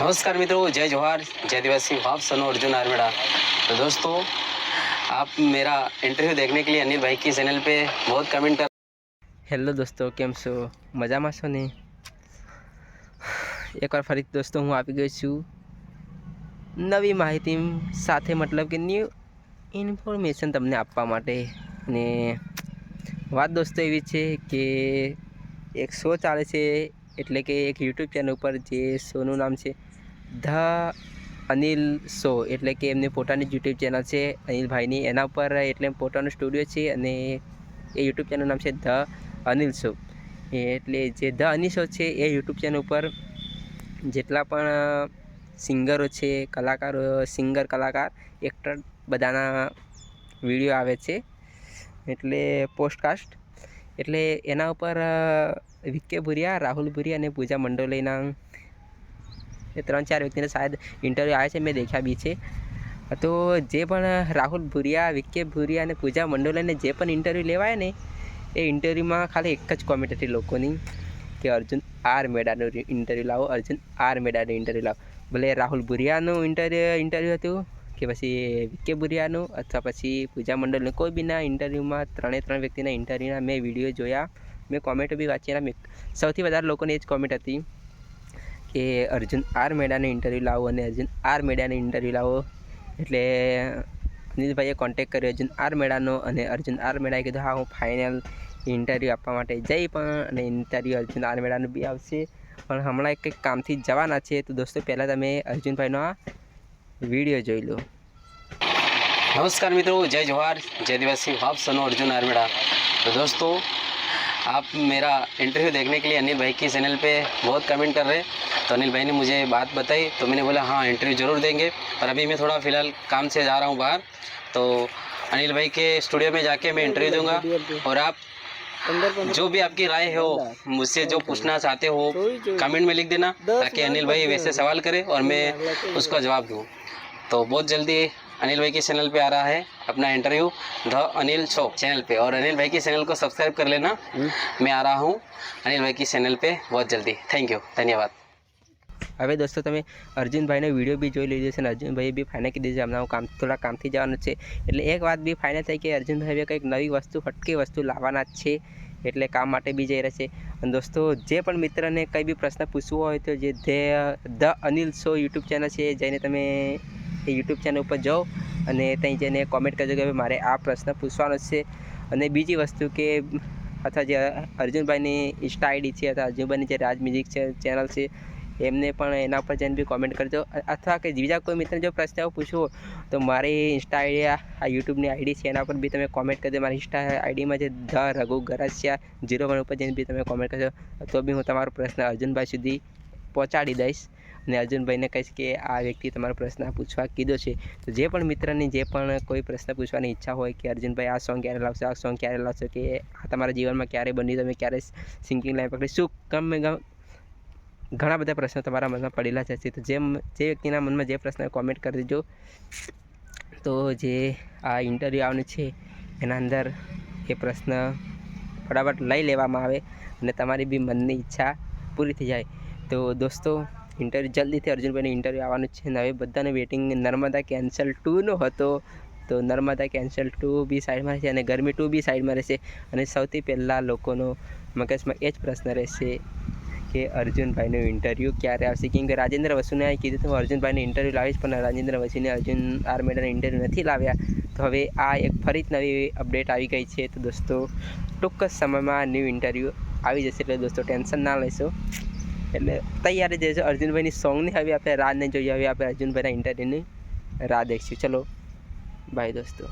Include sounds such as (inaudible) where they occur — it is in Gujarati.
नमस्कार मित्रों जय जोहार जय दिवासी भाव सनो अर्जुन आर्मेडा तो दोस्तों आप मेरा इंटरव्यू देखने के लिए अनिल भाई की चैनल पे बहुत कमेंट कर હેલો દોસ્તો કેમ છો મજામાં છો ને (sighs) એકવાર ફરી દોસ્તો હું આવી ગયો છું નવી માહિતી સાથે મતલબ કે ન્યૂ ઇન્ફોર્મેશન તમને આપવા માટે અને વાત દોસ્તો એવી છે કે એક શો ચાલે છે એટલે કે એક યુટ્યુબ ચેનલ ઉપર જે શોનું નામ છે ધ અનિલ શો, એટલે કે એમની પોતાની યુટ્યુબ ચેનલ છે, અનિલભાઈની. એના ઉપર એટલે પોતાનો સ્ટુડિયો છે અને એ યુટ્યુબ ચેનલનું નામ છે ધ અનિલ શો. એટલે જે ધ અનિલ શો છે એ યુટ્યુબ ચેનલ ઉપર જેટલા પણ સિંગરો છે, કલાકારો, સિંગર, કલાકાર, એક્ટર બધાના વીડિયો આવે છે. એટલે પોસ્ટકાસ્ટ. એટલે એના ઉપર વિકે ભુરિયા, રાહુલ ભુરિયા અને પૂજા મંડોલીના ત્રણ ચાર વ્યક્તિને શાયદ ઇન્ટરવ્યૂ આવે છે, મેં દેખ્યા બી છે. તો જે પણ રાહુલ ભુરિયા, વિકે ભુરિયા અને પૂજા મંડોલીને જે પણ ઇન્ટરવ્યૂ લેવાય ને, એ ઇન્ટરવ્યૂમાં ખાલી એક જ કોમેન્ટ હતી લોકોની કે અર્જુન આર મેડાનું ઇન્ટરવ્યૂ લાવો, અર્જુન આર મેડાનું ઇન્ટરવ્યૂ લાવો. ભલે રાહુલ ભુરિયાનું ઇન્ટરવ્યૂ ઇન્ટરવ્યૂ હતું કે પછી વિકે ભુરિયાનું અથવા પછી પૂજા મંડળનું કોઈ બીના ઇન્ટરવ્યૂમાં ત્રણે ત્રણ વ્યક્તિના ઇન્ટરવ્યૂના મેં વીડિયો જોયા. મેં કોમેન્ટો બી વાંચી એના સૌથી વધારે લોકોની એ જ કોમેન્ટ હતી. કે અર્જુન આર મેડાનું ઇન્ટરવ્યૂ લાવો અને અર્જુન આર મેડાનું ઇન્ટરવ્યૂ લાવો એટલે અનિલભાઈએ કોન્ટેક્ટ કર્યો અર્જુન આર મેડાનો અને અર્જુન આર મેડાએ કીધું હા હું ફાઇનલ ઇન્ટરવ્યૂ આપવા માટે જઈ પણ અને ઇન્ટરવ્યૂ અર્જુન આર મેડાનું બી આવશે પણ હમણાં કંઈક કામથી જવાના છે તો દોસ્તો પહેલાં તમે અર્જુનભાઈનો આ વિડીયો જોઈ લો नमस्कार मित्रों जय जोहार जय दिवासी भाव सनो अर्जुन आर्मेडा तो दोस्तों आप मेरा इंटरव्यू देखने के लिए अनिल भाई की चैनल पे बहुत कमेंट कर रहे हैं तो अनिल भाई ने मुझे बात बताई तो मैंने बोला हाँ इंटरव्यू ज़रूर देंगे। पर अभी मैं थोड़ा फ़िलहाल काम से जा रहा हूँ बाहर तो अनिल भाई के स्टूडियो में जाके मैं इंटरव्यू दूँगा। और आप जो भी आपकी राय हो मुझसे जो पूछना चाहते हो कमेंट में लिख देना ताकि अनिल भाई वैसे सवाल करे और मैं उसका जवाब दूँ। तो बहुत जल्दी अनिल भाई के चैनल पे आ रहा है अपना interview the Anil show channel पे। और अनिल भाई के चैनल को सब्सक्राइब कर लेना। मैं आ रहा हूँ अनिल भाई के चैनल पे बहुत जल्दी। थैंक यू धन्यवाद। હવે દોસ્તો તમે અર્જુનભાઈનો વીડિયો બી જોઈ લીધો છે અને અર્જુનભાઈએ બી ફાઇનલ કીધું છે. હમણાં કામ, થોડા કામથી જવાનું છે. એટલે એક વાત બી ફાઇનલ થઈ કે અર્જુનભાઈ કંઈક નવી વસ્તુ, હટકી વસ્તુ લાવવાના જ છે. એટલે કામ માટે બી જઈ રહ્યા છે. અને દોસ્તો જે પણ મિત્રને કંઈ બી પ્રશ્ન પૂછવો હોય તો જે the Anil show YouTube channel છે જઈને તમે એ યુટ્યુબ ચેનલ ઉપર જાઓ અને ત્યાં જઈને કોમેન્ટ કરજો કે મારે આ પ્રશ્ન પૂછવાનો છે. અને બીજી વસ્તુ કે અથવા જે અર્જુનભાઈની ઇન્સ્ટા આઈડી છે, અથવા અર્જુનભાઈની જે રાજ મ્યુઝિક છે, ચેનલ છે એમને પણ એના પર જઈને બી કોમેન્ટ કરજો. અથવા કે બીજા કોઈ મિત્રને જો પ્રશ્ન પૂછવો તો મારી ઇન્સ્ટા આઈડિયા આ યુટ્યુબની આઈડી છે, એના પર બી તમે કોમેન્ટ કરજો. મારી ઇન્સ્ટા આઈડીમાં જે the Raghu Garasiya zero one ઉપર જઈને બી તમે કોમેન્ટ કરજો. તો બી હું તમારો પ્રશ્ન અર્જુનભાઈ સુધી પહોંચાડી દઈશ અને અર્જુનભાઈને કહીશ કે આ વ્યક્તિ તમારો પ્રશ્ન પૂછવા કીધો છે. તો જે પણ મિત્રની જે પણ કોઈ પ્રશ્ન પૂછવાની ઈચ્છા હોય કે અર્જુનભાઈ આ સોંગ ક્યારે લાવશો, આ સોંગ ક્યારે લાવશો કે આ તમારા જીવનમાં ક્યારે બન્યું, તમે ક્યારે સિંગિંગ લાઈન પકડી, શું ગમ ઘણા બધા પ્રશ્નો તમારા મનમાં પડેલા હશે. તો જેમ જે વ્યક્તિના મનમાં જે પ્રશ્ન કોમેન્ટ કરી દેજો. તો જે આ ઇન્ટરવ્યૂ આવવાનું છે, એના અંદર એ પ્રશ્ન ફટાફટ લઈ લેવામાં આવે અને તમારી બી મનની ઈચ્છા પૂરી થઈ જાય. તો દોસ્તો ઇન્ટરવ્યૂ જલ્દીથી અર્જુનભાઈનું ઇન્ટરવ્યૂ આવવાનું છે. અને હવે બધાને વેટિંગ નર્મદા કેન્સલ ટુનો હતો. તો નર્મદા કેન્સલ ટુ બી સાઈડમાં રહેશે અને ગરમી ટુ બી સાઈડમાં રહેશે. અને સૌથી પહેલાં લોકોનો મગજમાં એ જ પ્રશ્ન રહેશે કે અર્જુનભાઈનું ઇન્ટરવ્યૂ ક્યારે આવશે? કેમ કે રાજેન્દ્ર વસુને કીધું તો અર્જુનભાઈનું ઇન્ટરવ્યૂ લાવીશ, પણ રાજેન્દ્ર વસુને અર્જુન આર્મેડાનું ઇન્ટરવ્યૂ નથી લાવ્યા. તો હવે આ એક ફરી જ નવી અપડેટ આવી ગઈ છે. તો દોસ્તો, ટૂંક જ સમયમાં ન્યૂ ઇન્ટરવ્યૂ આવી જશે. એટલે દોસ્તો, ટેન્શન ના લેશો. એટલે તૈયારી જશે અર્જુનભાઈની સોંગની હવે આપણે રાહ નહીં જોઈએ હવે આપણે અર્જુનભાઈના ઇન્ટરવ્યૂની રાહ દેખીશું. ચલો બાય દોસ્તો.